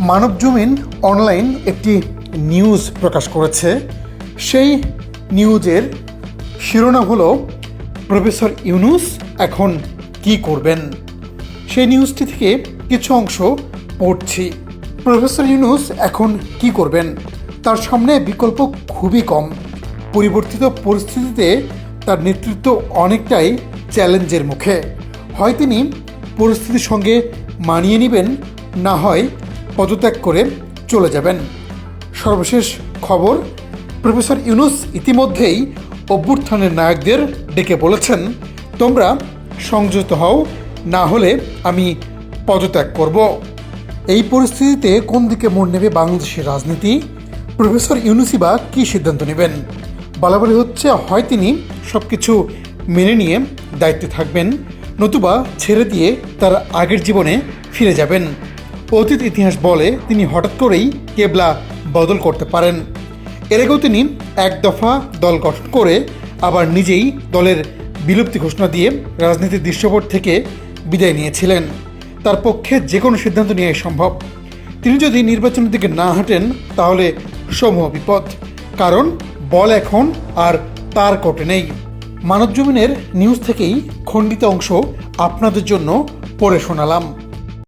Manabzamin online একটি news প্রকাশ করেছে। সেই নিউজের শিরোনাম হলো, প্রফেসর ইউনুস এখন কি করবেন? সেই নিউজটি থেকে কিছু অংশ পড়ছি। প্রফেসর ইউনুস এখন কি করবেন? তার সামনে বিকল্প খুবই কম। পরিবর্তিত পরিস্থিতিতে তার নেতৃত্ব অনেকটাই চ্যালেঞ্জের মুখে। হয় তিনি পরিস্থিতির সঙ্গে মানিয়ে নেবেন, না হয় পদত্যাগ করে চলে যাবেন। সর্বশেষ খবর, প্রফেসর ইউনুস ইতিমধ্যেই অভ্যুত্থানের নায়কদের ডেকে বলেছেন, তোমরা সংযত হও, না হলে আমি পদত্যাগ করব। এই পরিস্থিতিতে কোন দিকে মোড় নেবে বাংলাদেশের রাজনীতি? প্রফেসর ইউনুসি বা কী সিদ্ধান্ত নেবেন? বলাবলি হচ্ছে, হয় তিনি সব কিছু মেনে নিয়ে দায়িত্বে থাকবেন, নতুবা ছেড়ে দিয়ে তার আগের জীবনে ফিরে যাবেন। অতীত ইতিহাস বলে তিনি হঠাৎ করেই কেবলা বদল করতে পারেন। এর আগেও তিনি এক দফা দল গঠন করে আবার নিজেই দলের বিলুপ্তি ঘোষণা দিয়ে রাজনীতির দৃশ্যপট থেকে বিদায় নিয়েছিলেন। তার পক্ষে যে কোনো সিদ্ধান্ত নেওয়াই সম্ভব। তিনি যদি নির্বাচনের দিকে না হাঁটেন, তাহলে সমূহ বিপদ। কারণ বল এখন আর তার কোর্টে নেই। মানবজমিনের নিউজ থেকেই খণ্ডিত অংশ আপনাদের জন্য পড়ে শোনালাম।